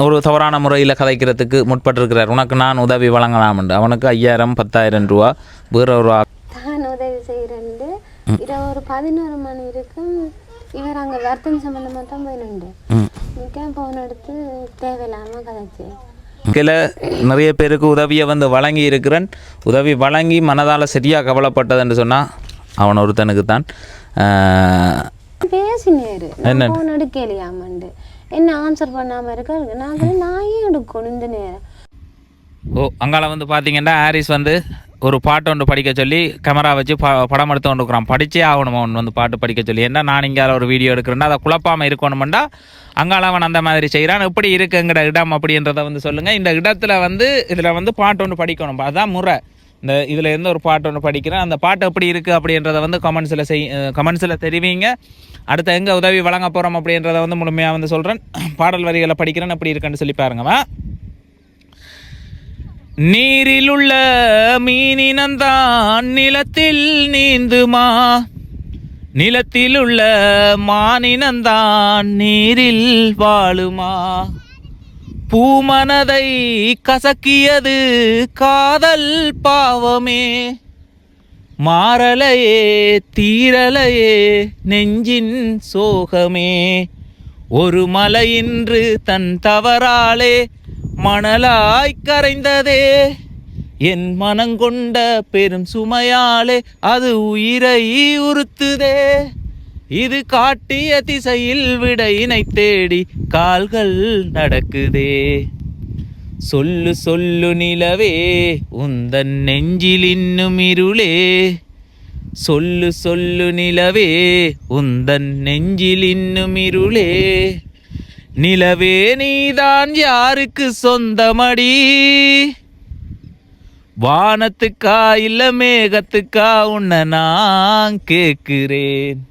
ஒரு தவறான முறையில் கதைக்கிறதுக்கு முற்பட்டிருக்கிறார். உனக்கு நான் உதவி வழங்கலாம்ண்டு. அவனுக்கு ஐயாயிரம் பத்தாயிரம் ரூபா வேற ஒரு தான் உதவி செய்கிறேன்ட்டு இரவு ஒரு பதினோரு மணி இருக்கும் இவர் அங்கே வர்த்தன் சம்மந்தமாக தான் ம். மிக்க ஃபோன் எடுத்து தேவையில்லாமல் கதைச்சு. கீழே நிறைய பேருக்கு உதவியை வந்து வழங்கி இருக்கிறேன். உதவி வழங்கி மனதால் சரியாக கவலைப்பட்டதுன்னு சொன்னால் அவன் ஒருத்தனுக்கு தான் பேசினேரு. ஃபோன் எடுக்கலையாமண்டு. என்ன ஆன்சர் பண்ணாமல் இருக்க? நான் நான் ஏன் எடுக்கணும் இந்த நேரம்? ஓ அங்கால வந்து பார்த்தீங்கன்னா ஹாரிஸ் வந்து ஒரு பாட்டு ஒன்று படிக்க சொல்லி கேமரா வச்சு ப படம் எடுத்து கொண்டு இருக்கிறான் படிச்சே ஆகணும் அவன் வந்து பாட்டு படிக்க சொல்லி. ஏன்னா நான் இங்கே ஒரு வீடியோ எடுக்கிறேன்னா அதை குழப்பாமல் இருக்கணுமெண்டா அங்கால அவன் அந்த மாதிரி செய்கிறான் எப்படி இருக்குங்கிற இடம் அப்படின்றத வந்து சொல்லுங்கள் இந்த இடத்துல வந்து இதில் வந்து பாட்டு ஒன்று படிக்கணும். அதுதான் முறை. இந்த இதில் இருந்து ஒரு பாட்டு ஒன்று படிக்கிறேன். அந்த பாட்டு எப்படி இருக்குது அப்படின்றத வந்து கமெண்ட்ஸில் செய் கமெண்ட்ஸில் தெரிவிங்க. அடுத்து எங்கே உதவி வழங்க போகிறோம் அப்படின்றத வந்து முழுமையாக வந்து சொல்கிறேன் பாடல் வரிகளை படிக்கிறேன் எப்படி இருக்குன்னு சொல்லி பாருங்கம்மா நீரிலுள்ள மீனினந்தான் நிலத்தில் நீந்துமா? நிலத்திலுள்ள மானினந்தான் நீரில் வாழுமா? பூமனதை கசக்கியது காதல் பாவமே. மாறலையே தீரலையே நெஞ்சின் சோகமே. ஒரு மலையின்று தன் தவறாலே மணலாய் கரைந்ததே. என் மனங்கொண்ட பெரும் சுமையாலே அது உயிரை உறுத்துதே. இது காட்டிய திசையில் விடையினை தேடி கால்கள் நடக்குதே. சொல்லு சொல்லு நிலவே உந்தன் நெஞ்சில் இன்னும் இருளே. சொல்லு சொல்லு நிலவே உந்தன் நெஞ்சில் இன்னும் இருளே. நிலவே நீதான் யாருக்கு சொந்தமடி? வானத்துக்கா இல்ல மேகத்துக்கா உன்னை நான் கேட்கிறேன்.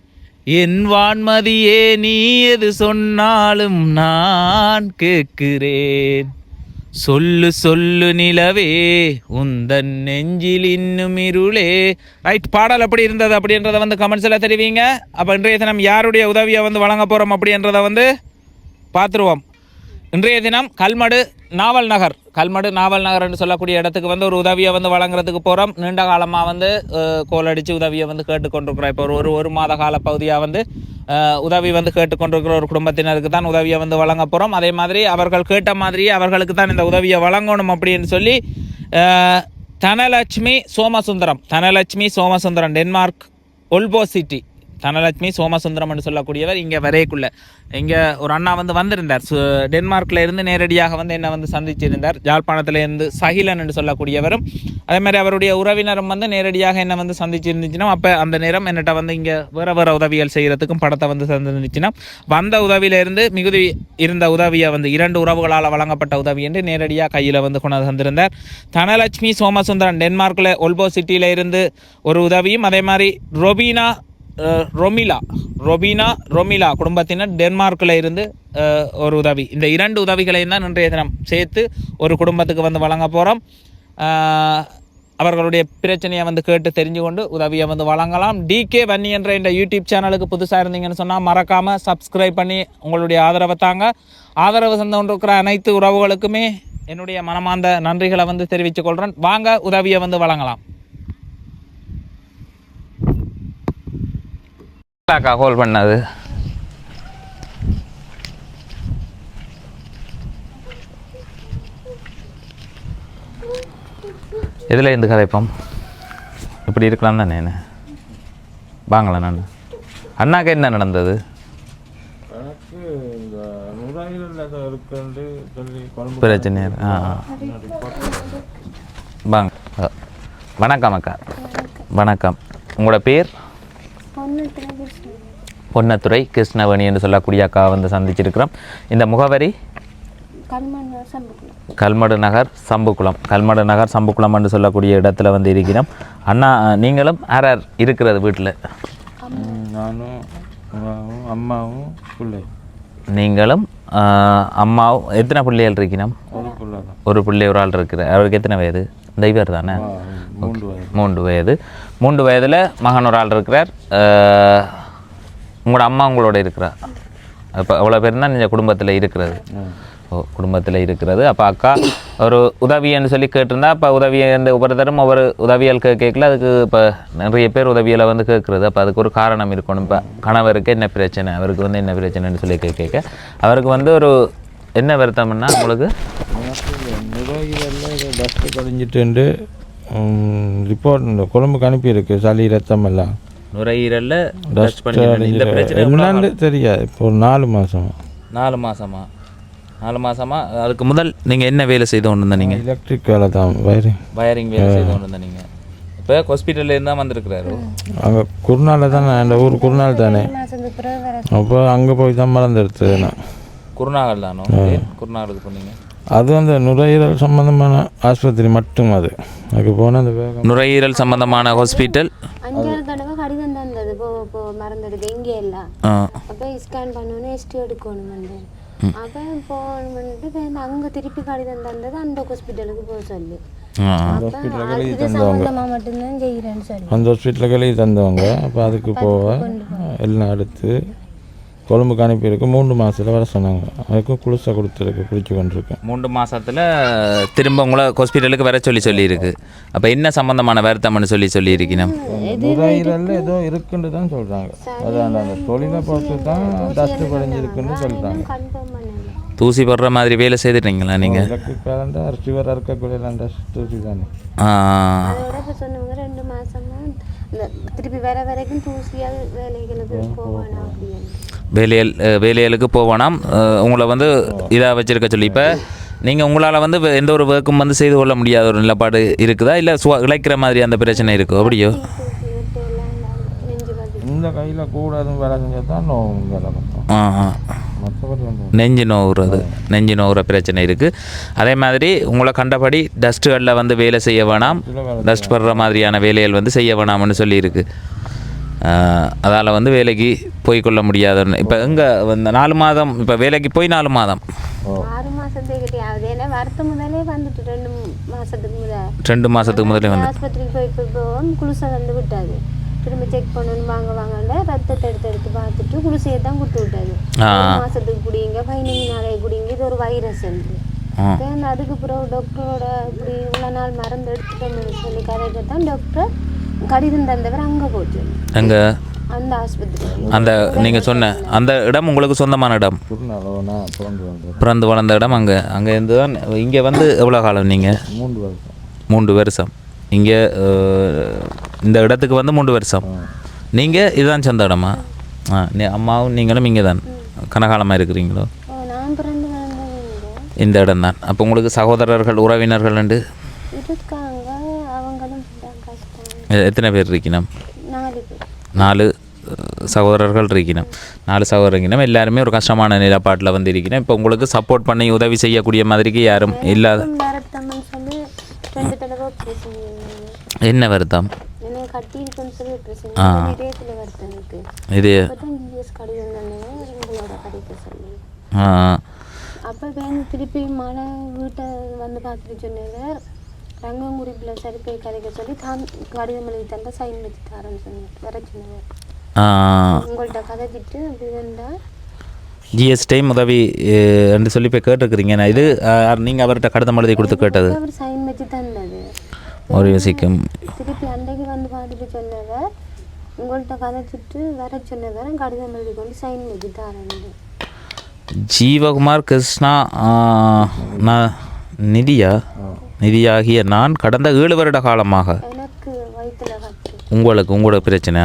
என் வான்மதியே நீ எது சொன்னாலும் நான் கேட்கிறேன். சொல்லு சொல்லு நிலவே உந்தன் நெஞ்சில் இன்னும் இருளே. ரைட் பாடல் எப்படி இருந்தது அப்படின்றத வந்து கமெண்ட்ஸில் தெரிவிங்க. அப்போ இன்றைய தினம் யாருடைய உதவியை வந்து வழங்க போகிறோம் அப்படின்றத வந்து பார்த்துருவோம். இன்றைய தினம் கல்மடு நாவல் நகர். கல்மடு நாவல் நகர் என்று சொல்லக்கூடிய இடத்துக்கு வந்து ஒரு உதவியை வந்து வழங்குறதுக்கு போகிறோம் நீண்ட காலமாக வந்து கோல் அடித்து உதவியை வந்து கேட்டுக்கொண்டிருக்கிறோம். இப்போ ஒரு ஒரு ஒரு மாத கால பகுதியாக வந்து உதவி வந்து கேட்டுக்கொண்டிருக்கிற ஒரு குடும்பத்தினருக்கு தான் உதவியை வந்து வழங்க போகிறோம் அதே மாதிரி அவர்கள் கேட்ட மாதிரியே அவர்களுக்கு தான் இந்த உதவியை வழங்கணும் அப்படின்னு சொல்லி Dhanalakshmi Somasundaram. Dhanalakshmi Somasundaram Denmark Aalborg city. Dhanalakshmi Somasundaram என்று சொல்லக்கூடியவர் இங்கே வரையக்குள்ள. இங்கே ஒரு அண்ணா வந்து வந்திருந்தார். சு டென்மார்க்கில் இருந்து நேரடியாக வந்து என்னை வந்து சந்திச்சிருந்தார். யாழ்ப்பாணத்தில் இருந்து சகிலன் என்று சொல்லக்கூடியவரும் அதே மாதிரி அவருடைய உறவினரும் வந்து நேரடியாக என்னை வந்து சந்திச்சிருந்துச்சுன்னா அப்போ அந்த நேரம் என்னட்ட வந்து இங்கே வேறு வேறு உதவிகள் செய்கிறதுக்கும் படத்தை வந்து தந்துருந்துச்சுன்னா வந்த உதவியிலிருந்து மிகுதி இருந்த உதவியை வந்து இரண்டு உறவுகளால் வழங்கப்பட்ட உதவி என்று நேரடியாக கையில் வந்து கொண்டு வந்திருந்தார் தந்திருந்தார். தனலட்சுமி சோமசுந்தரன் டென்மார்க்கில் ஒல்போ சிட்டியில் இருந்து ஒரு உதவியும் அதே மாதிரி ரொபீனா ரொமிலா ரொபினா ரொமிலா குடும்பத்தினர் டென்மார்க்கில் இருந்து ஒரு உதவி. இந்த இரண்டு உதவிகளையும் தான் இன்றைய தினம் சேர்த்து ஒரு குடும்பத்துக்கு வந்து வழங்க போகிறோம் அவர்களுடைய பிரச்சனையை வந்து கேட்டு தெரிஞ்சு கொண்டு உதவியை வந்து வழங்கலாம். டிகே வன்னி என்ற இந்த யூடியூப் சேனலுக்கு புதுசாக இருந்தீங்கன்னு சொன்னால் மறக்காமல் சப்ஸ்கிரைப் பண்ணி உங்களுடைய ஆதரவை தாங்க. ஆதரவு தந்து கொண்டிருக்கிற அனைத்து உறவுகளுக்குமே என்னுடைய மனமார்ந்த நன்றிகளை வந்து தெரிவித்துக் கொள்கிறேன் வாங்க உதவியை வந்து வழங்கலாம். அக்கா கால் பண்ணது. எதில் இருந்து கதைப்போம்? இப்படி இருக்கலாம் தானே என்ன வாங்களேன் நான். அண்ணாக்கு என்ன நடந்தது? பிரச்சனை ஆ. வாங்க. வணக்கம் அக்கா. வணக்கம். உங்களோட பேர்? பொன்னத்துறை கிருஷ்ணவேணி என்று சொல்லக்கூடிய அக்கா வந்து சந்திச்சிருக்கிறோம். இந்த முகவரி? கல்மடு நகர் சம்புக்குளம். கல்மடு நகர் சம்புக்குளம். என்று சொல்லக்கூடிய இடத்துல வந்து இருக்கிறோம். அண்ணா நீங்களும் யார் யார் இருக்கிறது வீட்டில்? நானும் அம்மாவும் பிள்ளை. நீங்களும் அம்மாவும் எத்தனை பிள்ளைகள் இருக்கணும் ஒரு பிள்ளை ஒரு ஆள் இருக்கிற அவருக்கு எத்தனை வயது? இந்த இவர் தானே? மூன்று வயது. மூன்று வயது. மூன்று வயதில் மகன் ஒரு ஆள் இருக்கிறார். உங்களோட அம்மா உங்களோட இருக்கிறா? அப்போ அவ்வளோ பேர் தான் நீங்கள் குடும்பத்தில் இருக்கிறது. ஓ குடும்பத்தில் இருக்கிறது. அப்போ அக்கா ஒரு உதவின்னு சொல்லி கேட்டிருந்தா அப்போ உதவி இந்த ஒவ்வொருத்தரும் ஒவ்வொரு உதவியால் கே கேட்கல. அதுக்கு இப்போ நிறைய பேர் உதவியில் வந்து கேட்குறது. அப்போ அதுக்கு ஒரு காரணம் இருக்கணும். இப்போ கணவருக்கு என்ன பிரச்சனை? அவருக்கு வந்து என்ன பிரச்சனைன்னு சொல்லி கே கேட்க. அவருக்கு வந்து ஒரு என்ன வருத்தம்னா உங்களுக்கு? பஸ்ட்டு குறைஞ்சிட்டு ரிப்போர்ட் இந்த கொழும்புக்கு அனுப்பியிருக்கு. சளி ரத்தம் எல்லாம். நுரையீரலில் டஸ்ட் பண்ணி இந்த பிரச்சனை தெரியாது. இப்போ ஒரு நாலு மாதம் நாலு மாசமா? நாலு மாசமா? அதுக்கு முதல் நீங்கள் என்ன வேலை செய்து கொண்டு இருந்தீங்க எலக்ட்ரிக் வேலை தான் வயரிங் வயரிங் வேலை செய்து கொண்டு இருந்தீங்க இப்போ ஹாஸ்பிட்டல்ல இருந்தா வந்திருக்கிறாரு. அங்கே குருநாளில் தான் நான் இந்த ஊர் குருநாள் தானே. அப்போ அங்கே போய் தான் மறந்துடுது நான். குருநாகல் தானோ? குருநாகலுக்கு போனீங்க? அது அந்த நுரையீரல் சம்பந்தமான ஆஸ்பத்திரி மட்டும் அது. அதுக்கு போன அந்த நுரையீரல் சம்பந்தமான ஹாஸ்பிட்டல் அஞ்சாறு தடவை கடிதம் தந்தது போ போ மறந்துடுது எங்கே எல்லாம் அப்போ ஸ்கேன் பண்ணோன்னே எஸ்டி எடுக்கணும் வந்து அப்போ போகணுன்ட்டு அங்கே திருப்பி கடிதம் தந்தது அந்த ஹாஸ்பிட்டலுக்கு போக சொல்லி. இது சம்மந்தமாக மட்டும்தான் செய்கிறேன்னு சொல்லி. அந்த ஹாஸ்பிட்டலுக்கு தந்தவங்க. அப்போ அதுக்கு போக எல்லாம் எடுத்து கொழும்புக்கு அனுப்பியிருக்கு மூன்று மாதத்தில் வர சொன்னாங்க. அதுக்கும் குளிசை கொடுத்துருக்கு குளிச்சு கொண்டிருக்கேன் மூன்று மாசத்துல திரும்ப உங்களை ஹாஸ்பிட்டலுக்கு வர சொல்லி சொல்லியிருக்கு. அப்போ என்ன சம்பந்தமான வருத்தம்னு சொல்லி சொல்லியிருக்கணும் நுரையீரலில் ஏதோ இருக்குன்னு தான் சொல்கிறாங்க அதான் அந்த தொழிலை பொறுத்து தான் டஸ்ட்டு படிஞ்சிருக்குன்னு சொல்கிறாங்க தூசி போடுற மாதிரி வேலை செய்துட்டீங்களா நீங்கள் எலக்ட்ரிக் கரண்ட் ரிசீவர் இருக்கக்கூடிய டஸ்ட் தூசி தானே. சொன்னவங்க ரெண்டு மாசமா இந்த திருப்பி வர வரைக்கும் தூசியால் வேலைகளுக்கு போவானா அப்படின்னு. வேலையல் வேலையலுக்கு போவோனாம் உங்களை வந்து இதாக வச்சிருக்க சொல்லி. இப்போ நீங்கள் உங்களால் வந்து எந்த ஒரு ஒர்க்கும் வந்து செய்து கொள்ள முடியாத ஒரு நிலப்பாடு இருக்குதா? இல்லை சுவ இழைக்கிற மாதிரி அந்த பிரச்சனை இருக்கோ? அப்படியோ இந்த கையில் கூட எதுவும் வேலை செஞ்சால் தான் ஆ ஆ. நெஞ்சு நோவுறது. நெஞ்சு நோவுற பிரச்சனை இருக்குது அதே மாதிரி உங்களை கண்டபடி டஸ்ட்டுகளில் வந்து வேலை செய்ய வேணாம். டஸ்ட் படுற மாதிரியான வேலைகள் வந்து செய்ய வேணாம்னு சொல்லியிருக்கு. அதால் வந்து வேலைக்கு போய் கொள்ள முடியாதுன்னு இப்போ எங்கே இந்த நாலு மாதம் இப்போ வேலைக்கு போய் நாலு மாதம். முதலே ரெண்டு முதல் மாதத்துக்கு முதல்ல வந்து ஆஸ்பத்திரிக்கு போய் போய் போவோம் குளுசை வந்து விட்டாது திரும்ப செக் பண்ணணும் வாங்க வாங்கன்னு ரத்தத்தை எடுத்து எடுத்து பார்த்துட்டு குளுசையை தான் கொடுத்து விட்டாது மாசத்துக்கு குடிங்க பதினஞ்சு நாளைக்கு குடிங்க. இது ஒரு வைரஸ் then அதுக்கு பிறகு டாக்டரோட இப்படி இவ்வளோ நாள் மருந்து எடுத்துட்டோம்னு சொல்லி கதைக்கு தான் டாக்டர் கடிதம் தந்தவர் அங்கே போச்சு. எங்கே? அந்த ஆஸ்பத்திரி அந்த நீங்கள் சொன்ன அந்த இடம் உங்களுக்கு சொந்தமான இடம்? பிறந்து வளர்ந்த இடம் அங்கே. அங்கே இருந்து தான் இங்கே வந்து எவ்வளோ காலம் நீங்கள் மூன்று வருஷம். மூன்று வருஷம். இங்கே இந்த இடத்துக்கு வந்து மூன்று வருஷம். நீங்கள் இதுதான் சொந்த இடமா? ஆ நீ அம்மாவும் நீங்களும் இங்கே தான் கனகாலமாக இருக்கிறீங்களோ? இந்த இடம் தான் அப்போ உங்களுக்கு சகோதரர்கள் உறவினர்கள் உண்டு இருக்காங்க அவங்களும் தான் கஷ்டம் எ- எத்தனை பேர் இருக்கணும் நாலு சகோதரர்கள் இருக்கணும் நாலு சகோதரர் இருக்கணும் எல்லாருமே ஒரு கஷ்டமான நிலப்பாட்டில் வந்து இருக்கணும் இப்போ உங்களுக்கு சப்போர்ட் பண்ணி உதவி செய்யக்கூடிய மாதிரிக்கு யாரும் இல்லாத என்ன வருத்தம்? இது அப்போ திருப்பி மழை வீட்டை வந்து பார்த்துட்டு சொன்னவர் ரங்கங்குறிப்பில் சரி போய் கதைக்க சொல்லி தான் கடிதம் எழுதி தந்தா சைன் வச்சு தரேன்னு சொன்னார். வர சொன்னவர் உங்கள்கிட்ட கதைச்சிட்டு அப்படி வந்தால் ஜிஎஸ் டைம் உதவி என்று சொல்லி போய் கேட்டிருக்கிறீங்க. நான் இது நீங்கள் அவர்கிட்ட கடிதம் எழுதி கொடுத்து கேட்டது. அவர் சைன் வச்சு தந்தது. ஒரு யோசிக்கும். திருப்பி அன்றைக்கு வந்து பார்த்துட்டு சொன்னவர் உங்கள்கிட்ட கதைச்சிட்டு வர சொன்னவர் கடிதம் எழுதி கொண்டு சைன் வச்சு தரேன் ஜீவகுமார் கிருஷ்ணா நான் நிதியா? நிதியாகிய நான் கடந்த ஏழு வருட காலமாக உங்களுக்கு உங்களோட பிரச்சனை.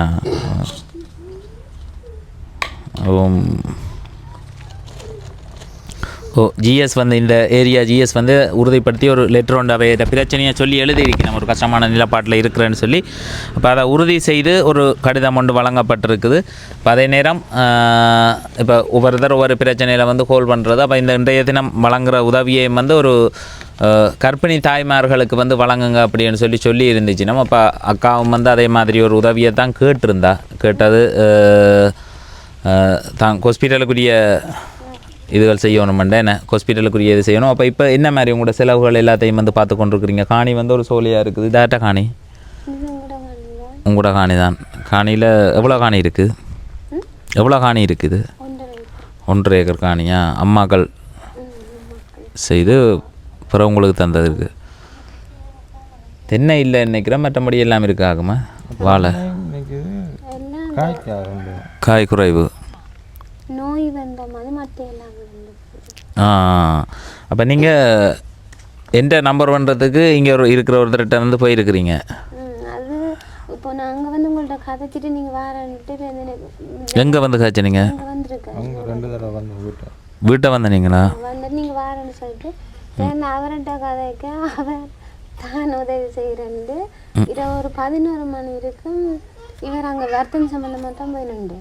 ஓ ஜிஎஸ் வந்து இந்த ஏரியா ஜிஎஸ் வந்து உறுதிப்படுத்தி ஒரு லெட்டர் ஒன்று அவை பிரச்சனையை சொல்லி எழுதியிருக்கணும் ஒரு கஷ்டமான நிலப்பாட்டில் இருக்கிறேன்னு சொல்லி. அப்போ அதை உறுதி செய்து ஒரு கடிதம் ஒன்று வழங்கப்பட்டிருக்குது. இப்போ அதே நேரம் இப்போ ஒவ்வொருத்தர் ஒவ்வொரு பிரச்சனையில் வந்து ஹோல்ட் பண்ணுறது அப்போ இந்த இன்றைய தினம் வழங்குற உதவியை வந்து ஒரு கர்ப்பிணி தாய்மார்களுக்கு வந்து வழங்குங்க அப்படின்னு சொல்லி சொல்லி இருந்துச்சு நம்ம அப்போ அக்காவும் வந்து அதே மாதிரி ஒரு உதவியை தான் கேட்டிருந்தா. கேட்டது தான் ஹாஸ்பிட்டலுக்குரிய இதுகள் செய்யணுமெண்டா என்ன ஹாஸ்பிட்டலுக்குரிய இது செய்யணும். அப்போ இப்போ என்ன மாதிரி உங்களோட செலவுகள் எல்லாத்தையும் வந்து பார்த்து கொண்டிருக்கிறீங்க? காணி வந்து ஒரு சோழியாக இருக்குது. டேட்டா காணி? உங்களோட காணி தான். காணியில் எவ்வளோ காணி இருக்குது எவ்வளோ காணி இருக்குது? ஒன்றரை ஏக்கர். காணியா? அம்மாக்கள். செய்து பிறகு உங்களுக்கு தந்ததுக்கு தென்னை இல்லை நினைக்கிறேன் மற்றபடி எல்லாம் இருக்கு ஆகுமா? வாழை. காய் குறைவு. நோய் வந்த வந்து ஆ அப்போ நீங்கள் எந்த நம்பர் பண்ணுறதுக்கு இங்கே ஒரு இருக்கிற ஒருத்தர்கிட்ட வந்து போயிருக்கிறீங்க. இப்போ அங்கே வந்து உங்கள்ட்ட கதைச்சிட்டு நீங்கள் வாரன்ட்டு எங்கே வந்து வந்து வீட்டை. வீட்டை வந்தனீங்களா? வந்துட்டு நீங்கள் வாரன்னு சொல்லிட்டு சரி அவர்கிட்ட கதைக்க அவர் தான் உதவி செய்கிறேன்ட்டு இரவு ஒரு பதினோரு மணி இருக்கும் இவர் அங்கே வர்த்தன் சம்மந்தமாக தான் போயினுண்டு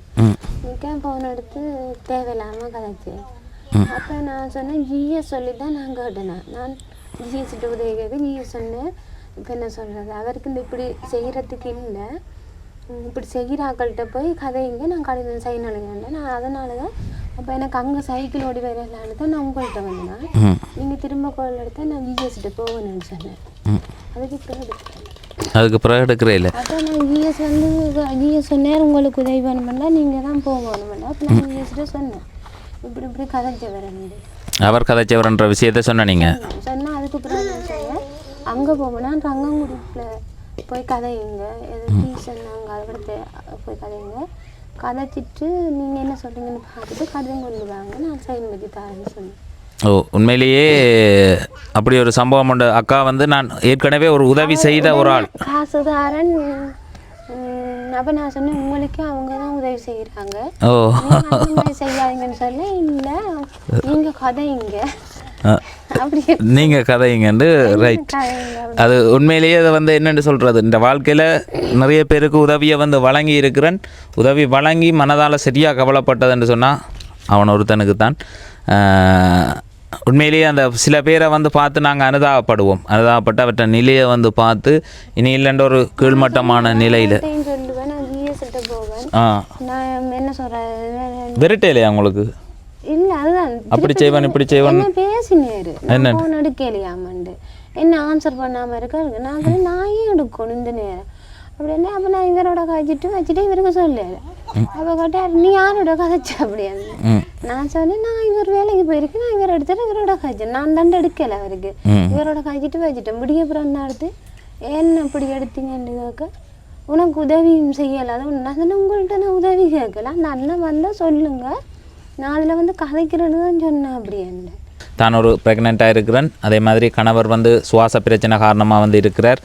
மிக்க ஃபோன் எடுத்து தேவையில்லாமல் கதைச்சு. அப்போ நான் சொன்னேன் ஜிஎஸ் சொல்லி தான் நான் கேட்டேன். நான் ஜிஎஸ்கிட்ட உதவி கேட்க ஜிஎஸ் சொன்னேன் இப்போ என்ன சொல்கிறது அவருக்கு இந்த இப்படி செய்கிறதுக்கு இல்லை. இப்படி செய்கிற ஆக்கள்கிட்ட போய் கதைங்க நான் கடிதம் சைன் அழுகிறேன் நான் அதனால தான் அப்போ எனக்கு அங்கே சைக்கிள் ஓடி வரலான்னு தான் நான் உங்கள்கிட்ட வந்தேன். நீங்கள் திரும்ப கால் எடுத்தால் நான் ஜிஎஸ்கிட்ட போவேன்னு சொன்னேன் அதுக்கு பிறகு அதுக்கு பிறகு எடுக்கிறே இல்லை. அப்போ நான் ஜிஎஸ் வந்து ஜிஎஸ் சொன்னேன் உங்களுக்கு உதவி வேணுமெண்டா நீங்கள் தான் போகணுமெண்டா. அப்போ நான் ஜிஎஸ்கிட்ட சொன்னேன். இப்படி இப்படி கதைச்ச வரேன் அவர் கதைச்சவர்ன்ற விஷயத்த சொன்ன நீங்கள் சொன்னால் அதுக்கு பிறகு சொன்னேன். அங்கே போவேன்னா ரங்கங்குடியில் போய் கதையுங்க எது ஃபீஸ் சொன்னாங்க அதுக்கடுத்து போய் கதையுங்க கதைச்சிட்டு நீங்கள் என்ன சொல்கிறீங்கன்னு பார்த்துட்டு கடிதம் கொண்டு வாங்க. நான் சைன் வச்சு தரேன்னு சொன்னேன். ஓ உண்மையிலேயே அப்படி ஒரு சம்பவம் உண்டு. அக்கா வந்து நான் ஏற்கனவே ஒரு உதவி செய்த ஒரு ஆள். காசுதாரன். அப்போ நான் சொன்னேன் உங்களுக்கு அவங்க தான் உதவி செய்கிறாங்க ஓ. செய்யாதீங்கன்னு சொல்ல இல்லை நீங்கள் கதையுங்க அப்படி நீங்கள் கதைங்கண்டு ரைட் அது உண்மையிலேயே அதை வந்து என்னென்னு சொல்கிறது இந்த வாழ்க்கையில் நிறைய பேருக்கு உதவியை வந்து வழங்கி இருக்கிறேன். உதவி வழங்கி மனதால் சரியாக கவலைப்பட்டதுன்னு சொன்னால் அவன் ஒருத்தனுக்கு தான். உண்மையிலேயே அந்த சில பேரை வந்து பார்த்து நாங்கள் அனுதாபப்படுவோம். அனுதாபப்பட்டு அவற்றை நிலையை வந்து பார்த்து இனி இல்லைன்ற ஒரு கீழ்மட்டமான நிலையில். ஆ. நான் என்ன சொல்கிறேன் விரட்டையிலையா உங்களுக்கு? இல்லை அதுதான். அப்படி செய்வன் இப்படி செய்வன் என்ன பேசினாரு. நான் ஃபோன் எடுக்கலையாமண்டு. என்ன ஆன்சர் பண்ணாமல் இருக்க? நான் நான் ஏன் எடுக்கணும் இந்த நேரம்? அப்படின்னா அப்போ நான் இவரோட காய்ச்சிட்டு வச்சுட்டு இவருக்கு சொல்லல அப்போ கேட்டார் நீ யாரோட கதைச்ச அப்படின்னு நான் சொன்னேன் நான் இவர் வேலைக்கு போயிருக்கேன். நான் இவர் எடுத்துட்டு இவரோட காய்ச்சேன் நான் தண்டு எடுக்கலை அவருக்கு. இவரோட காய்ச்சிட்டு வச்சுட்டேன் முடிய அப்புறம் தான் எடுத்து என்ன இப்படி எடுத்தீங்கன்னு கேட்க உனக்கு உதவியும் செய்யலை. அது நான் சொன்னேன் உங்கள்கிட்ட நான் உதவி கேட்கல அந்த அண்ணன் வந்தால் சொல்லுங்க. நான் அதில் வந்து கதைக்கிறது தான் சொன்னேன் அப்படின்னு தான் ஒரு ப்ரெக்னெண்ட்டாக இருக்கிறேன். அதே மாதிரி கணவர் வந்து சுவாச பிரச்சனை காரணமாக வந்து இருக்கிறார்.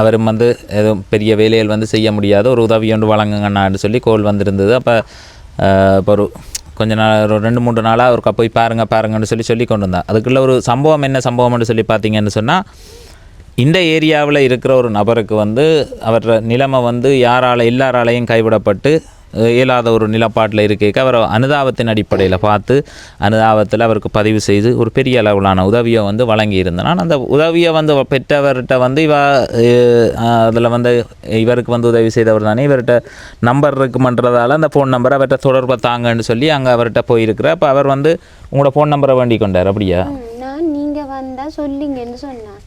அவரும் வந்து எதுவும் பெரிய வேலைகள் வந்து செய்ய முடியாத. ஒரு உதவி ஒன்று வழங்குங்கண்ணான்னு சொல்லி கோல் வந்திருந்தது. அப்போ இப்போ ஒரு கொஞ்ச நாள் ஒரு ரெண்டு மூன்று நாளாக அவருக்கா போய் பாருங்க பாருங்கன்னு சொல்லி சொல்லி கொண்டு வந்தேன். அதுக்குள்ள ஒரு சம்பவம் என்ன சம்பவம்னு சொல்லி பார்த்தீங்கன்னு சொன்னால் இந்த ஏரியாவில் இருக்கிற ஒரு நபருக்கு வந்து அவர் நிலைமை வந்து யாரால் எல்லாராலையும் கைவிடப்பட்டு இயலாத ஒரு நிலப்பாட்டில் இருக்க அவர் அனுதாபத்தின் அடிப்படையில் பார்த்து அனுதாபத்தில் அவருக்கு பதிவு செய்து ஒரு பெரிய அளவிலான உதவியை வந்து வழங்கி இருந்தேன் அந்த உதவியை வந்து பெற்றவர்கிட்ட வந்து இவ அதில் வந்து இவருக்கு வந்து உதவி செய்தவர் தானே இவர்கிட்ட நம்பர் இருக்குமன்றதால அந்த ஃபோன் நம்பரை அவர்கிட்ட தொடர்பை தாங்கன்னு சொல்லி அங்கே அவர்கிட்ட போயிருக்கிற அப்போ அவர் வந்து உங்களோட ஃபோன் நம்பரை வேண்டி கொண்டார் அப்படியா வந்தால் சொல்லிங்கன்னு சொன்னேன்.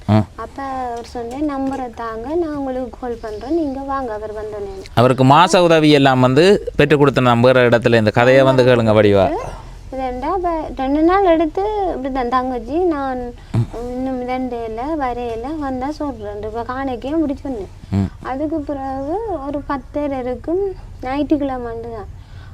அப்போ அவர் சொன்னேன் நம்பரை தாங்க நான் உங்களுக்கு கால் பண்ணுறேன் நீங்கள் வாங்க அவர் வந்தோன்னே அவருக்கு மாச உதவி எல்லாம் வந்து பெற்றுக் கொடுத்த நம்புகிற இடத்துல இந்த கதையை வந்து கேளுங்க வடிவா. ரெண்டா ரெண்டு நாள் எடுத்து இப்படி தான் தங்கச்சி நான் இன்னும் ரெண்டையில் வரையில வந்தால் சொல்கிறேன் இப்போ காணிக்கே இப்படி சொன்னேன். அதுக்கு பிறகு ஒரு பத்தரை இருக்கும் ஞாயிற்றுக்கிழமை தான்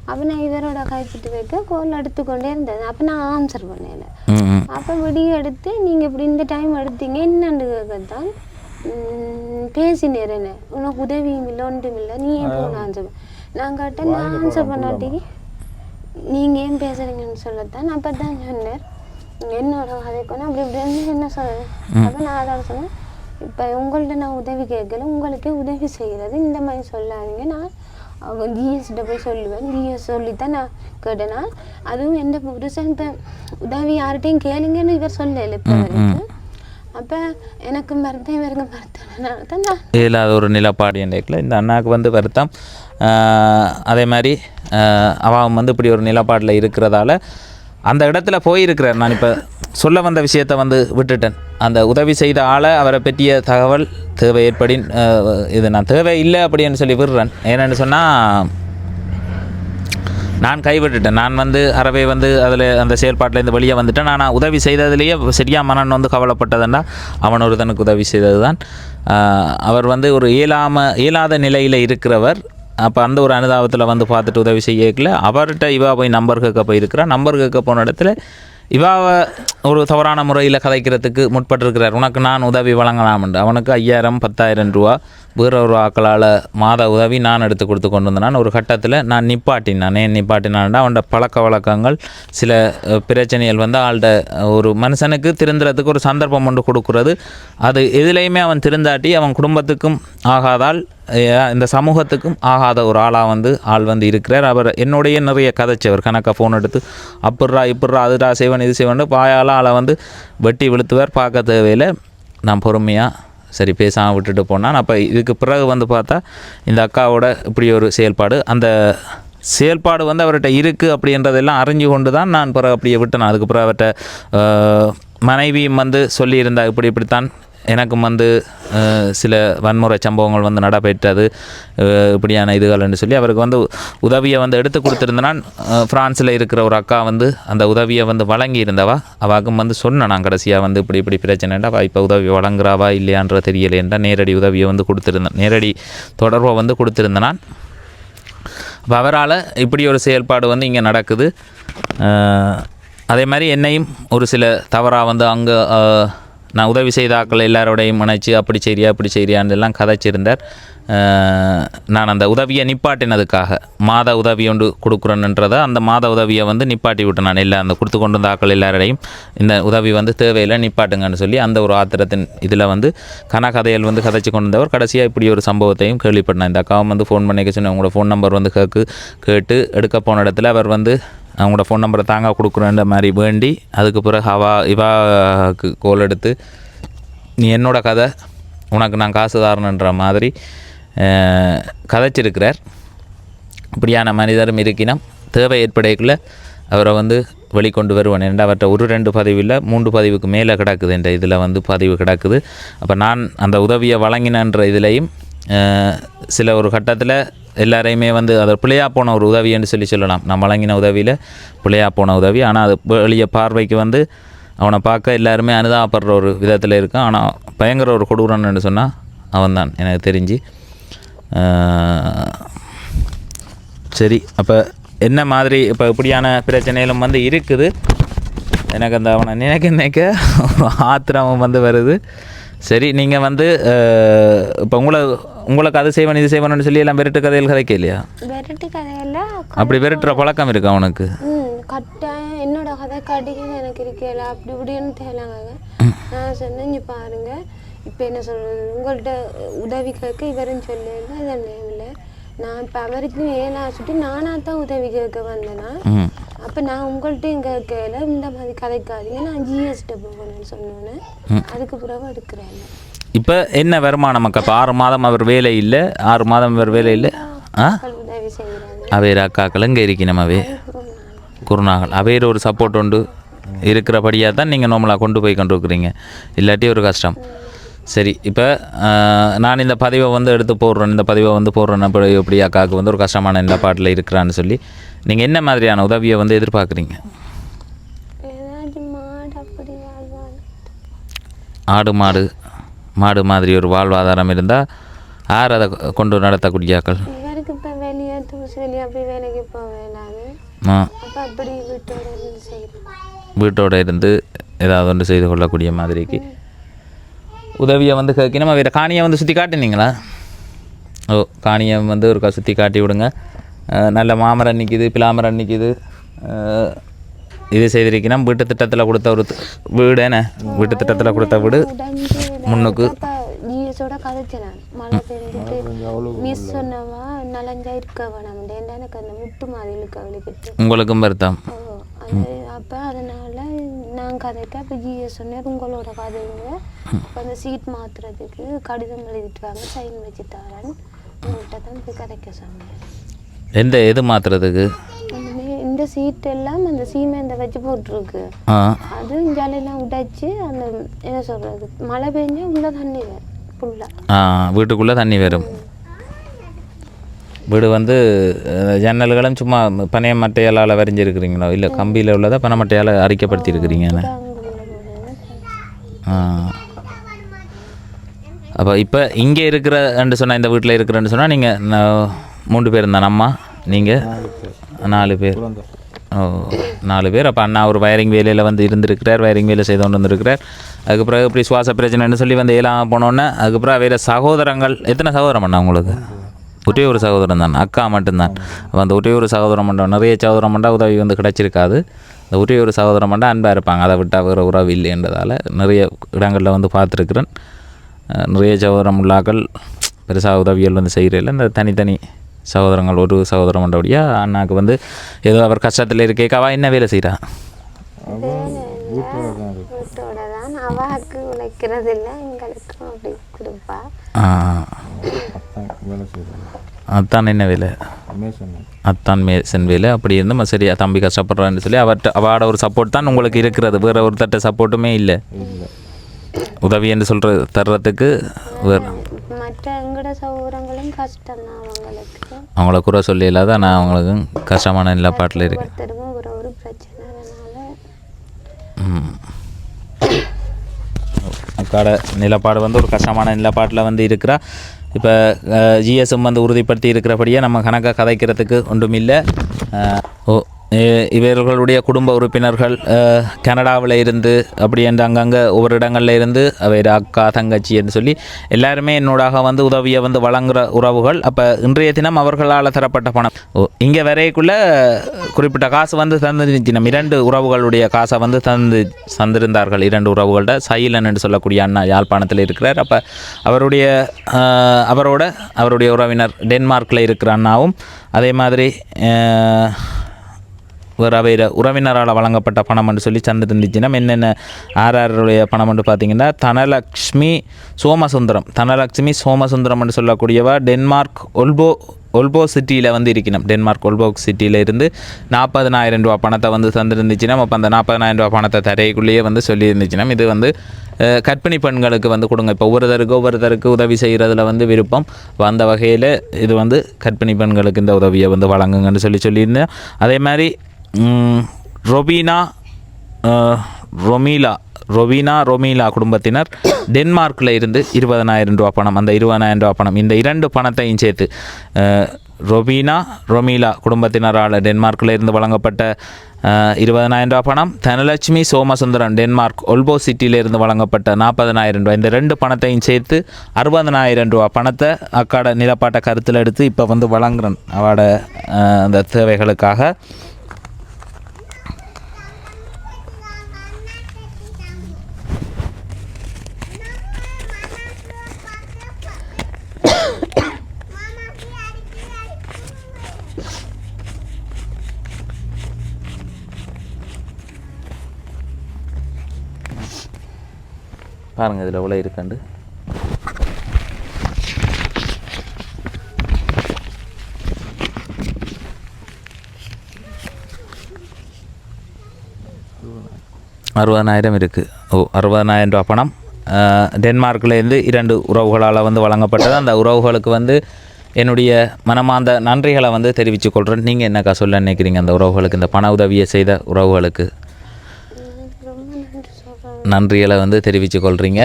அப்போ நான் இவரோட கைப்பிட்டு வைக்க கோல் எடுத்துக்கொண்டே இருந்தது அப்போ நான் ஆன்சர் பண்ணல ம். அப்போ விடிய எடுத்து நீங்கள் இப்படி இந்த டைம் எடுத்தீங்க என்னன்னு கேட்கத்தான் பேசினேன் என்ன உனக்கு உதவியும் இல்லை ஒன்றும் இல்லை. நீ ஏன் போன ஆன்சர் நான் கேட்டேன் நான் ஆன்சர் பண்ணாட்டிக்கு நீங்கள் ஏன் பேசுறீங்கன்னு சொல்லத்தான் அப்போ தான் சொன்னேன். என்னோட கதைக்கணும் அப்படி இப்படி என்ன சொல்லுவேன் அப்போ நான் அதான் சொன்னேன். இப்போ உங்கள்ட்ட நான் உதவி கேட்கல உங்களுக்கே உதவி செய்கிறது இந்த மாதிரி சொல்லாதீங்க. நான் அவங்க ஜிஎஸ்கிட்ட போய் சொல்லுவேன் ஜிஎஸ் சொல்லித்தான் நான் கேட்டேன்னா அதுவும் எந்த புருஷன் இப்போ உதவி யார்கிட்டையும் கேளுங்கன்னு இவர் சொல்லல இப்போ வரைக்கும். அப்போ எனக்கு மருத்துவம் இவருக்கு நான் இல்லாத ஒரு நிலப்பாடு என்றைக்கில் இந்த அண்ணாவுக்கு வந்து வருத்தம். அதே மாதிரி அவன் வந்து இப்படி ஒரு நிலப்பாட்டில் இருக்கிறதால அந்த இடத்துல போயிருக்கிறார் நான் இப்போ. சொல்ல வந்த விஷயத்தை வந்து விட்டுட்டேன். அந்த உதவி செய்த ஆளை அவரை பற்றிய தகவல் தேவை ஏற்படி இது நான் தேவை இல்லை அப்படின்னு சொல்லி விடுறேன். ஏன்னு சொன்னால் நான் கைவிட்டுட்டேன். நான் வந்து அறவே வந்து அதில் அந்த செயல்பாட்டிலேருந்து வெளியே வந்துட்டேன். நான் உதவி செய்ததுலேயே சரியாக மனன் வந்து கவலைப்பட்டதுன்னா அவன் ஒருத்தனுக்கு உதவி செய்தது தான் அவர் வந்து ஒரு இயலாம இயலாத நிலையில் இருக்கிறவர். அப்போ அந்த ஒரு அனுதாபத்தில் வந்து பார்த்துட்டு உதவி செய்யல அவர்கிட்ட இவா போய் நம்பர் கேட்க போயிருக்கிறா. நம்பர் கேட்க போன இடத்துல இவாவை ஒரு தவறான முறையில் கதைக்கிறதுக்கு முற்பட்டிருக்கிறார். உனக்கு நான் உதவி வழங்கலாம்ண்டு. அவனுக்கு ஐயாயிரம் பத்தாயிரம் ரூபா வேற ஒரு ஆக்களால் மாத உதவி நான் எடுத்து கொடுத்து கொண்டு வந்தேன் ஒரு கட்டத்தில் நான் நிப்பாட்டினான். ஏன் நிப்பாட்டினான்டா அவனோட பழக்க வழக்கங்கள் சில பிரச்சனைகள் வந்து ஆள்கிட்ட ஒரு மனுஷனுக்கு திருந்துறதுக்கு ஒரு சந்தர்ப்பம் ஒன்று கொடுக்குறது. அது எதுலேயுமே அவன் திருந்தாட்டி அவன் குடும்பத்துக்கும் ஆகாதால் இந்த சமூகத்துக்கும் ஆகாத ஒரு ஆளாக வந்து ஆள் வந்து இருக்கிறார். அவர் என்னுடைய நிறைய கதைச்சவர் கணக்காக ஃபோன் எடுத்து அப்புட்றா இப்புட்றா அதுடா செய்வன் இது செய்வன் பாயால் ஆளை வந்து வெட்டி விழுத்துவார். பார்க்க தேவையில்லை. நான் பொறுமையாக சரி பேசாமல் விட்டுட்டு போனான். அப்போ இதுக்கு பிறகு வந்து பார்த்தா இந்த அக்காவோட இப்படி ஒரு செயல்பாடு அந்த செயல்பாடு வந்து அவர்கிட்ட இருக்குது அப்படின்றதெல்லாம் அறிஞ்சு கொண்டு தான் நான் பிறகு அப்படியே விட்டேன். அதுக்கு பிறகு அவர்கிட்ட மனைவியும் வந்து சொல்லியிருந்தா இப்படி இப்படித்தான் எனக்கும் வந்து சில வன்முறை சம்பவங்கள் வந்து நடைபெற்றது இப்படியான இதுகள்னு சொல்லி அவருக்கு வந்து உதவியை வந்து எடுத்து கொடுத்துருந்தனான் ஃப்ரான்ஸில் இருக்கிற ஒரு அக்கா வந்து அந்த உதவியை வந்து வழங்கி இருந்தவா அவாக்கும் வந்து சொன்னேன் நான் கடைசியாக வந்து இப்படி இப்படி பிரச்சனைடா அவள் இப்போ உதவி வழங்குறாவா இல்லையான்ற தெரியலேன்டா நேரடி உதவியை வந்து கொடுத்துருந்தேன். நேரடி தொடர்பை வந்து கொடுத்துருந்தனான் அப்போ அவரால் இப்படி ஒரு செயல்பாடு வந்து இங்கே நடக்குது. அதே மாதிரி என்னையும் ஒரு சில தவறாக வந்து அங்கே நான் உதவி செய்த ஆக்கள் எல்லாரோடையும் இணைச்சு அப்படி செய்றியா அப்படி செய்றியான்னு கதைச்சிருந்தார். நான் அந்த உதவியை நிப்பாட்டினதுக்காக மாத உதவி ஒன்று கொடுக்குறேன்ன்றதை அந்த மாத உதவியை வந்து நிப்பாட்டி விட்டேன் நான் இல்லை அந்த கொடுத்து கொண்டு வந்த ஆக்கள் எல்லாரோடையும். இந்த உதவி வந்து தேவையில்லை நிப்பாட்டுங்கன்னு சொல்லி அந்த ஒரு ஆத்திரத்தின் இதில் வந்து கனகதைகள் வந்து கதைச்சு கொண்டு வந்தவர் கடைசியாக இப்படி ஒரு சம்பவத்தையும் கேள்விப்பட்டேன். இந்த அக்காவும் வந்து ஃபோன் பண்ணிக்க சொன்னேன். உங்களோட ஃபோன் நம்பர் வந்து கேக்கு கேட்டு எடுக்க போன இடத்துல அவர் வந்து அவங்களோட ஃபோன் நம்பரை தாங்க கொடுக்குறேன்ற மாதிரி வேண்டி அதுக்கு பிறகு அவா இவாக்கு கோல் எடுத்து நீ என்னோட கதை உனக்கு நான் காசு தாரணுன்ற மாதிரி கதைச்சிருக்கிறார். இப்படியான மனிதரும் இருக்கினம். தேவை ஏற்படையக்குள்ள அவரை வந்து வெளிக்கொண்டு வருவேன். என்ற அவர்கிட்ட ஒரு ரெண்டு பதிவில் மூன்று பதிவுக்கு மேலே கிடக்குது என்ற இதில் வந்து பதிவு கிடக்குது. அப்போ நான் அந்த உதவியை வழங்கினன்ற இதுலேயும் சில ஒரு கட்டத்தில் எல்லாரையுமே வந்து அதை பிள்ளையாக போன ஒரு உதவின்னு சொல்லி சொல்லலாம். நான் வழங்கின உதவியில் பிள்ளையாக போன உதவி. ஆனால் அது வெளிய பார்வைக்கு வந்து அவனை பார்க்க எல்லாருமே அனுதாபப்படுற ஒரு விதத்தில் இருக்கான் ஆனால் பயங்கர ஒரு கொடூரன்னு சொன்னால் அவன்தான் எனக்கு தெரிஞ்சு. சரி அப்போ என்ன மாதிரி இப்போ இப்படியான பிரச்சனைகளும் வந்து இருக்குது. எனக்கு அந்த அவனை நினைக்க நினைக்க ஆத்திரமும் வந்து வருது. சரி நீங்கள் வந்து இப்போ உங்களை உங்களுக்கு அது செய்வன் இது செய்வனு சொல்லி எல்லாம் விரட்டு கதைகள் கதைக்க இல்லையா விரட்டு கதையெல்லாம் அப்படி விரட்டுற பழக்கம் இருக்கு அவனுக்கு ம் கட்டாயம். என்னோட கதை கடிக்கணும் எனக்கு இருக்கல அப்படி இப்படின்னு தேலாங்க நான் சொன்னேன் பாருங்க. இப்போ என்ன சொல்றது? உங்கள்கிட்ட உதவி கேட்க இவரும் சொல்லல இல்லை நான் இப்போ அவருக்கு ஏழா சுட்டி நானாக தான் உதவி கேட்க வந்தேனா ம். அப்போ நான் உங்கள்கிட்டையும் கேட்கல இந்த மாதிரி கதைக்காதீங்க நான் ஜிஎஸ்டி போகணும்னு சொன்னோன்னே அதுக்கு பிறகு எடுக்கிறேன். இப்போ என்ன வருமானம் மக்கா இப்போ ஆறு மாதம் அவர் வேலை இல்லை ஆறு மாதம் அவர் வேலை இல்லை? ஆ? அவையர் அக்காக்கள் இங்கே இருக்கணும் அவே? குருநாகல் அவையர் ஒரு சப்போர்ட் உண்டு. இருக்கிறபடியாக தான் நீங்கள் நார்மலாக கொண்டு போய் கொண்டு இருக்கிறீங்க இல்லாட்டி ஒரு கஷ்டம். சரி இப்போ நான் இந்த பதிவை வந்து எடுத்து போடுறேன் இந்த பதிவை வந்து போடுறேன் அப்படி எப்படி அக்காவுக்கு வந்து ஒரு கஷ்டமான இந்த பாட்டில் இருக்கிறான்னு சொல்லி நீங்கள் என்ன மாதிரியான உதவியை வந்து எதிர்பார்க்குறீங்க? ஆடு மாடு மாடு மாதிரி ஒரு வாழ்வாதாரம் இருந்தால் யார் அதை கொண்டு நடத்தக்கூடிய ஆக்கள் வீட்டோட இருந்து ஏதாவது ஒன்று செய்து கொள்ளக்கூடிய மாதிரிக்கு. உதவியை வந்து கேட்கணும் வேறு காணியை வந்து சுற்றி காட்டுனீங்களா? ஓ காணியை வந்து ஒருக்கா சுற்றி காட்டி விடுங்க. நல்ல மாமரம் நிற்கிது பிளாமரம் நிற்கிது இது செய்திருக்கணும் வீட்டு திட்டத்தில் கொடுத்த ஒரு வீடு என்ன? வீட்டு திட்டத்தில் கொடுத்த வீடு. முன்னுக்கு. அப்போ ஜிஎஸோட கதைச்சேன் நான் மழை பெஞ்சிட்டு மிஸ் சொன்னவா நலஞ்சா இருக்க வேணாம் ஏன்னா எனக்கு அந்த முட்டு மாதிரி இழுக்க உங்களுக்கும் வருத்தம். அப்போ அதனால நான் கதைக்க அப்போ ஜிஎஸ் சொன்னேன் உங்களோட கதைங்க அப்போ அந்த சீட் மாற்றுறதுக்கு கடிதம் எழுதிட்டு வாங்க சைன் வச்சு தரேன். உங்கள்கிட்ட தான் போய் கதைக்க சொன்னேன். எந்த எது மாற்றுறதுக்கு இந்த சீட் எல்லாம் அந்த சீமெண்டை வச்சு போட்டிருக்கு. அது ஜாலியெல்லாம் உடைச்சு அந்த என்ன சொல்கிறது மழை பெஞ்சா உள்ள தண்ணி வரும் ஃபுல்லாக வீட்டுக்குள்ளே தண்ணி வரும். வீடு வந்து ஜன்னல்களும் சும்மா பனைய மட்டையால் வரைஞ்சிருக்கிறீங்களோ? இல்லை கம்பியில் உள்ளதை பனை மட்டையால் அரிக்கப்படுத்தி அப்போ இப்போ இங்கே இருக்கிறன்னு சொன்னால் இந்த வீட்டில் இருக்கிறேன்னு சொன்னால் நீங்கள் மூன்று பேர் தான் அம்மா நீங்கள் நாலு பேர். ஓ நாலு பேர். அப்போ அண்ணா ஒரு வயரிங் வேலையில் வந்து இருந்திருக்கிறார் வயரிங் வேலை செய்து கொண்டு வந்திருக்கிறார். அதுக்கப்புறம் இப்படி சுவாச பிரச்சனைன்னு சொல்லி வந்து ஏழாம் போனோன்னே அதுக்கப்புறம் வேறு சகோதரங்கள் எத்தனை சகோதரம் அண்ணா உங்களுக்கு? ஒரே ஒரு சகோதரன் தான் அக்கா மட்டும்தான். அப்போ அந்த ஒரே ஒரு சகோதரம் மண்டபம் நிறைய சகோதரம் மண்டா உதவி வந்து கிடைச்சிருக்காது. அந்த ஒரே ஒரு சகோதரம் மண்டா அன்பாக இருப்பாங்க அதை விட்டால் வேறு உறவு இல்லைன்றதால நிறைய இடங்களில் வந்து பார்த்துருக்குறேன். நிறைய சகோதரம் உள்ளாக்கள் பெருசாக உதவிகள் வந்து செய்கிறதில்ல இந்த தனித்தனி சகோதரங்கள் ஒரு சகோதரம் மண்டபடியா அண்ணாக்கு வந்து ஏதோ அவர் கஷ்டத்தில் இருக்கேக்காவா என்ன வேலை செய்கிறா வீட்டோட தான் எங்களுக்கும் அப்படி கொடுப்பா. அத்தான் அத்தான் என்ன வேலை? அத்தான் மேசன் வேலை. அப்படி இருந்து சரியா தம்பி கஷ்டப்படுறான்னு சொல்லி அவர்கிட்ட அவட ஒரு சப்போர்ட் தான் உங்களுக்கு இருக்கிறது. வேறு ஒருத்தட்ட சப்போர்ட்டுமே இல்லை. உதவி என்று சொல்கிற தர்றதுக்கு வேறு. அவங்கள குறை சொல்லி இல்லாத நான் அவங்களுக்கு கஷ்டமான நிலப்பாட்டில் இருக்கேன். ம். கட நிலப்பாடு வந்து ஒரு கஷ்டமான நிலப்பாட்டில் வந்து இருக்கிறா. இப்போ ஜிஎஸ்எம் வந்து உறுதிப்படுத்தி இருக்கிறபடியே நம்ம கணக்காக கதைக்கிறதுக்கு ஒன்றுமில்லை இல்லை. ஓ இவர்களுடைய குடும்ப உறுப்பினர்கள் கனடாவில் இருந்து அப்படி என்று அங்கங்கே ஒவ்வொரு இடங்களில் இருந்து அவர் அக்கா தங்கச்சி என்று சொல்லி எல்லாருமே என்னோடாக வந்து உதவியை வந்து வழங்குகிற உறவுகள். அப்போ இன்றைய தினம் அவர்களால் தரப்பட்ட பணம். ஓ இங்கே வரைக்குள்ளே குறிப்பிட்ட காசு வந்து தந்துருந்துச்சு நம்ம இரண்டு உறவுகளுடைய காசை வந்து தந்து தந்திருந்தார்கள். இரண்டு உறவுகள்கிட்ட சைலன் என்று சொல்லக்கூடிய அண்ணா யாழ்ப்பாணத்தில் இருக்கிறார். அப்போ அவருடைய அவரோட அவருடைய உறவினர் டென்மார்க்கில் இருக்கிற அண்ணாவும் அதே மாதிரி வேறு உறவினரால் வழங்கப்பட்ட பணம் என்று சொல்லி தந்துருந்துச்சுன்னா என்னென்ன ஆர்ஆருடைய பணம் என்று பார்த்தீங்கன்னா தனலக்ஷ்மி சோமசுந்தரம். தனலக்ஷ்மி சோமசுந்தரம் என்று சொல்லக்கூடியவா டென்மார்க் ஒல்போ ஒல்போ சிட்டியில் வந்து இருக்கணும் டென்மார்க் ஒல்போ சிட்டியில் இருந்து நாற்பதனாயிரம் ரூபா பணத்தை வந்து தந்திருந்துச்சுன்னா அப்போ அந்த நாற்பதனாயிரம் ரூபா பணத்தை தரைக்குள்ளேயே வந்து சொல்லியிருந்துச்சுன்னா இது வந்து கற்பிணி பெண்களுக்கு வந்து கொடுங்க. இப்போ ஒவ்வொருத்தருக்கு ஒவ்வொருத்தருக்கு உதவி செய்கிறதுல வந்து விருப்பம். வந்த வகையில் இது வந்து கற்பிணி பெண்களுக்கு இந்த உதவியை வந்து வழங்குங்கன்னு சொல்லி சொல்லியிருந்தேன். அதே மாதிரி ரொபீனா ரொமீலா ரொவீனா ரொமீலா குடும்பத்தினர் டென்மார்க்கில் இருந்து இருபதனாயிரம் ரூபா பணம் அந்த இருபதனாயிரம் ரூபா பணம் இந்த இரண்டு பணத்தையும் சேர்த்து ரொபீனா ரொமீலா குடும்பத்தினரால் டென்மார்க்கில் இருந்து வழங்கப்பட்ட இருபதனாயிரம் ரூபா பணம் தனலட்சுமி சோமசுந்தரன் டென்மார்க் ஒல்போ சிட்டியிலிருந்து வழங்கப்பட்ட நாற்பதனாயிரம் ரூபா இந்த ரெண்டு பணத்தையும் சேர்த்து அறுபதனாயிரம் ரூபா பணத்தை அக்காட நிலப்பாட்டை கருத்தில் எடுத்து இப்போ வந்து வழங்குறேன் அவட அந்த தேவைகளுக்காக. பாருங்கள் இதில் எவ்வளோ இருக்காண்டு அறுபதனாயிரம் இருக்குது ஓ அறுபதனாயிரம் ரூபா பணம். டென்மார்க்லேருந்து இரண்டு உறவுகளால் வந்து வழங்கப்பட்டது. அந்த உறவுகளுக்கு வந்து என்னுடைய மனமார்ந்த நன்றிகளை வந்து தெரிவித்துக் கொள்கிறேன் நீங்கள் என்னக்கா சொல்ல நினைக்கிறீங்க அந்த உறவுகளுக்கு இந்த பண உதவியை செய்த உறவுகளுக்கு எனக்கு ரொம்ப நன்றி சொல்கிறேன் நன்றிகளை வந்து தெரிவித்துக் கொள்கிறீங்க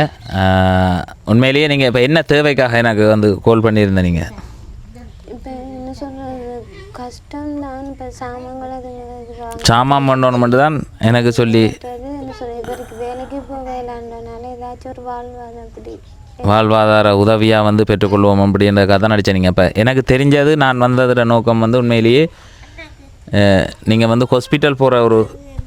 உண்மையிலேயே நீங்கள் இப்போ என்ன தேவைக்காக எனக்கு வந்து கால் பண்ணியிருந்த நீங்கள் இப்போ என்ன சொல்கிறது கஷ்டம்தான் இப்போ சாமான்கள் அது இது வாங்க சாமான் பண்ணணும் மட்டும் தான் எனக்கு சொல்லி மற்றது என்ன சொல்கிறது இவருக்கு வேலைக்கு போக வேலான்றனால ஏதாச்சும் ஒரு வாழ்வாதாரம் அப்படி. வாழ்வாதார உதவியாக வந்து பெற்றுக்கொள்வோம் அப்படின்ற கதை நடிச்சீங்க இப்போ எனக்கு தெரிஞ்சது நான் வந்ததோட நோக்கம் வந்து உண்மையிலேயே நீங்கள் வந்து ஹாஸ்பிட்டல் போகிற ஒரு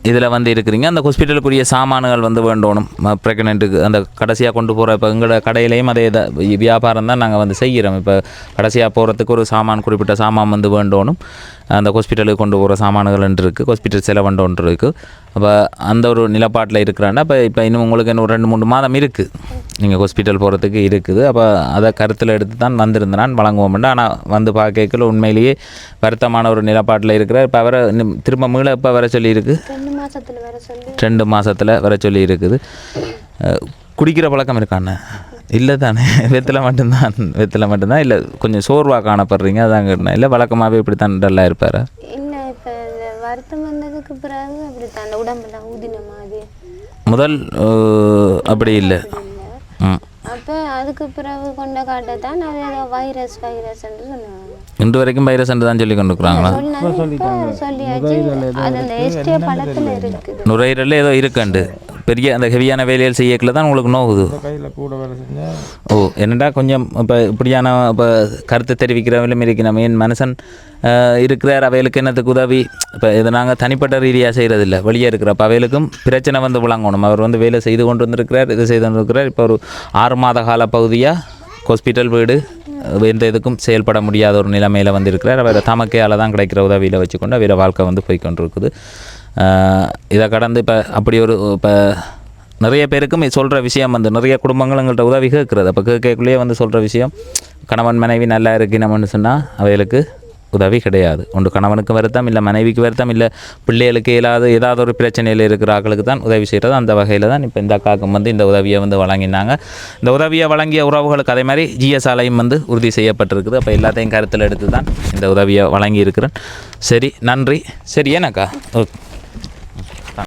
இதில் வந்து இருக்கிறீங்க. அந்த ஹாஸ்பிட்டலுக்குரிய சாமான்கள் வந்து வேண்டணும். ப்ரெக்னெண்ட்டுக்கு அந்த கடைசியாக கொண்டு போகிற இப்போ எங்களோட கடையிலையும் அதே இதை வியாபாரம் தான் நாங்கள் வந்து செய்கிறோம். இப்போ கடைசியாக போகிறதுக்கு ஒரு சாமான் குறிப்பிட்ட சாமான் வந்து வேண்டணும். அந்த ஹாஸ்பிட்டலுக்கு கொண்டு போகிற சாமான்கள் இருக்குது ஹாஸ்பிட்டல் செலவண்டு ஒன்று இருக்குது அப்போ அந்த ஒரு நிலப்பாட்டில் இருக்கிறான்னா இப்போ இப்போ இன்னும் உங்களுக்கு இன்னும் ஒரு ரெண்டு மூணு மாதம் இருக்குது நீங்கள் ஹாஸ்பிட்டல் போகிறதுக்கு இருக்குது. அப்போ அதை கருத்தில் எடுத்து தான் வந்திருந்தேன் நான் வழங்குவோம் ஆனால் வந்து பார்க்கல உண்மையிலேயே வருத்தமான ஒரு நிலப்பாட்டில் இருக்கிற இப்போ அவரை திரும்ப மீள இப்போ வர சொல்லியிருக்கு. ரெண்டு மாசத்துல வர சொல்லி ரெண்டு மாதத்தில் வர சொல்லி இருக்குது. குடிக்கிற பழக்கம் இருக்காண்ணே இல்லை தானே. வெத்தில் மட்டும்தான். வெத்தில் மட்டும்தான். இல்லை கொஞ்சம் சோர்வாக காணப்படுறீங்க. அதான் கேட்டேன். இல்லை வழக்கமாகவே இப்படி தான் டல்லாக இருப்பாரா? இல்லை இப்போ வருத்தம் வந்ததுக்கு பிறகு அப்படி தான் உடம்பெல்லாம் ஊதின மாதிரி. முதல் அப்படி இல்லை. ம். அப்போ அதுக்கு பிறகு கொண்ட காட்டத்தான் அது ஏதோ வைரஸ் வைரஸ் என்று சொன்னாங்க இன்று வரைக்கும் வைரஸ் தான் சொல்லி கொண்டிருக்கிறாங்களா? சொல்லியாச்சு. அது அந்த எஸ்டே படத்தில் இருக்குது. நுரையீரலில் ஏதோ இருக்குண்டு. பெரிய அந்த ஹெவியான வேலைகள் செய்யக்குள்ள தான் உங்களுக்கு நோகுது கையில் கூட வேலை செஞ்சால் ஓ என்னடா கொஞ்சம் இப்போ இப்படியான இப்போ கருத்து தெரிவிக்கிறவங்களும் இருக்கணும் என் மனுஷன் இருக்கிறார் அவைகளுக்கு என்னத்துக்கு உதவி? இப்போ இதை நாங்கள் தனிப்பட்ட ரீதியாக செய்கிறதில்ல வெளியே இருக்கிறப்ப அவைகளுக்கும் பிரச்சனை வந்து விளங்கணும். அவர் வந்து வேலை செய்து கொண்டு வந்திருக்கிறார் இது செய்து கொண்டிருக்கிறார். இப்போ ஒரு ஆறு மாத கால பகுதியாக ஹாஸ்பிட்டல் வீடு எந்த இதுக்கும் செயல்பட முடியாத ஒரு நிலைமையில் வந்திருக்கிறார். அவர் தமக்கையால் தான் கிடைக்கிற உதவியில் வச்சுக்கொண்டு அவர வாழ்க்கை வந்து போய்க்கொண்டிருக்குது. அஹ், இதை கடந்து இப்போ அப்படி ஒரு இப்போ நிறைய பேருக்கும் சொல்கிற விஷயம் வந்து நிறைய குடும்பங்கள் எங்கள்கிட்ட உதவி கேட்குறது. அப்போ கேட்கக்குள்ளேயே வந்து சொல்கிற விஷயம் கணவன் மனைவி நல்லா இருக்கணும்னு சொன்னால் அவைகளுக்கு உதவி கிடையாது. ஒன்று கணவனுக்கு வருத்தம் இல்லை மனைவிக்கு வருத்தம் இல்லை பிள்ளைகளுக்கு இல்லாத ஏதாவது ஒரு பிரச்சனையில் இருக்கிற ஆக்களுக்கு தான் உதவி செய்கிறது. அந்த வகையில் தான் இப்போ இந்த அக்காக்கும் வந்து இந்த உதவியை வந்து வழங்கினாங்க. இந்த உதவியை வழங்கிய உறவுகளுக்கு அதே மாதிரி ஜிஎஸ் ஆலையும் வந்து உறுதி செய்யப்பட்டிருக்குது. அப்போ எல்லாத்தையும் கருத்தில் எடுத்து தான் இந்த உதவியை வழங்கியிருக்கிறேன். சரி நன்றி. சரி ஏனக்கா ஓகே